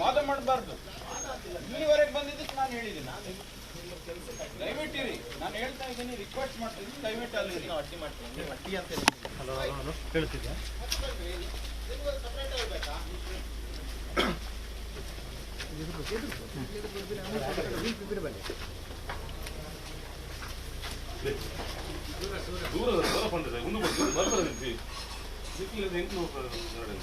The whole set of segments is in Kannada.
ವಾದ ಮಾಡಬಾರ್ದು. ಇಲ್ಲಿವರೆಗೆ ಬಂದಿದ್ದಕ್ಕೆ ನಾನು ಹೇಳಿದ್ದೀನಿ. ದಯವಿಟ್ಟಿರಿ. ನಾನು ಹೇಳ್ತಾ ಇದ್ದೀನಿ ರಿಕ್ವೆಸ್ಟ್ ಮಾಡ್ತೀನಿ. ದಯವಿಟ್ಟು ಅಲ್ಲಿ ಅಡ್ಡಿ ಮಾಡ್ತೀನಿ. ಅಡ್ಡಿ ಅಂತ ಹೇಳ್ತಿದ್ದೆ ದೂರ ಬರಪಂದ್ರೆ ಒಂದು ಬರ್ತಾರೆ ಎಂಟು ನೋಡಿ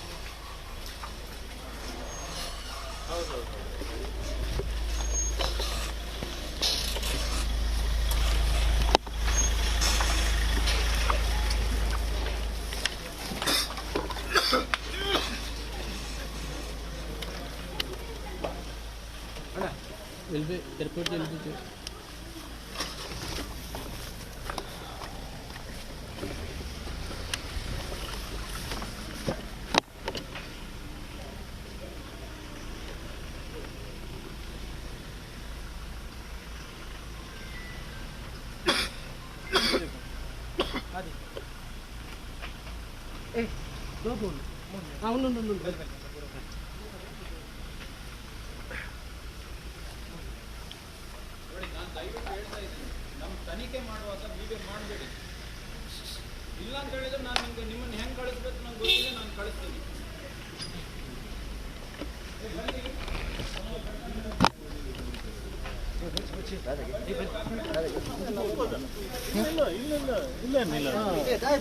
ನಿಂತು ಸಿಕ್ಕಿಲ್ಲ ಹೆಂಗೆ ನೋಡಿ ಎಲ್ಲಿ ಏರ್ಪೋರ್ಟ್ ಎಲ್ಲಿ అవును ನೋಡಿ ನಾನು ದಯವಿಟ್ಟು ಹೇಳ್ತಾ ಇದ್ದೀನಿ ನಮ್ಮ ತನಿಖೆ ಮಾಡುವಾಗ ವಿಡಿಯೋ ಮಾಡಬೇಡಿ ಇಲ್ಲ ಅಂತ ಹೇಳಿದ್ರೆ ನಾನು ನಿಮ್ಗೆ ಮಾಡಬೇಡಿ ಹೇಳ್ತಾರೆ ಹೇಳ್ತಾರೆ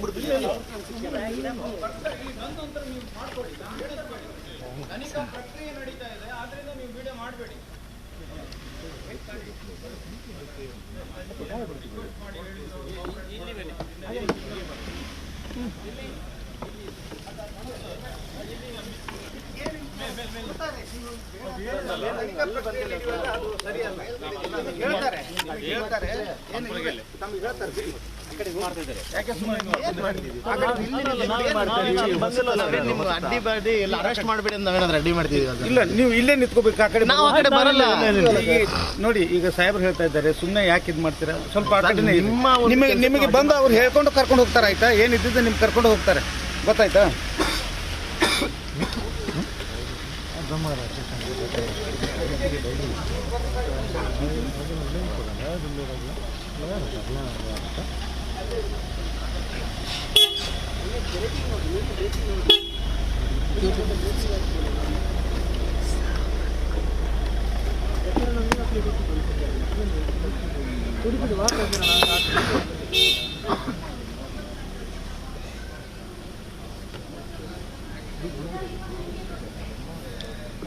ನಮ್ಗೆ ಹೇಳ್ತಾರೆ ಬಿಡಿ. ಯಾಕೆ ಸುಮ್ಮನೆ ನಿಮ್ಮ ಅಡ್ಡಿ ಬಾಡಿ ಎಲ್ಲ ಅರೆಸ್ಟ್ ಮಾಡಬೇಡಿ ಅಂತ ನಾವೇನಾದ್ರು ಅಡ್ಡಿ ಮಾಡ್ತಿದೀವಿ ಇಲ್ಲ ನೀವು ಇಲ್ಲೇ ನಿಂತ್ಕೋಬೇಕು ಆ ಕಡೆ ನಾವು ಆ ಕಡೆ ಬರಲ್ಲ. ನೋಡಿ ಈಗ ಸಾಹೇಬ್ರು ಹೇಳ್ತಾ ಇದ್ದಾರೆ ಸುಮ್ಮನೆ ಯಾಕೆ ಇದು ಮಾಡ್ತೀರಾ? ಸ್ವಲ್ಪ ಆ ಕಡೆನೇ ನಿಮ್ಮ ನಿಮಗೆ ನಿಮಗೆ ಬಂದು ಅವ್ರು ಹೇಳ್ಕೊಂಡು ಕರ್ಕೊಂಡು ಹೋಗ್ತಾರೆ ಆಯ್ತಾ? ಏನಿದ್ದಿದ್ದು ನಿಮ್ಗೆ ಕರ್ಕೊಂಡು ಹೋಗ್ತಾರೆ. ಗೊತ್ತಾಯ್ತಾ? 우리 그도 왔다 그러나.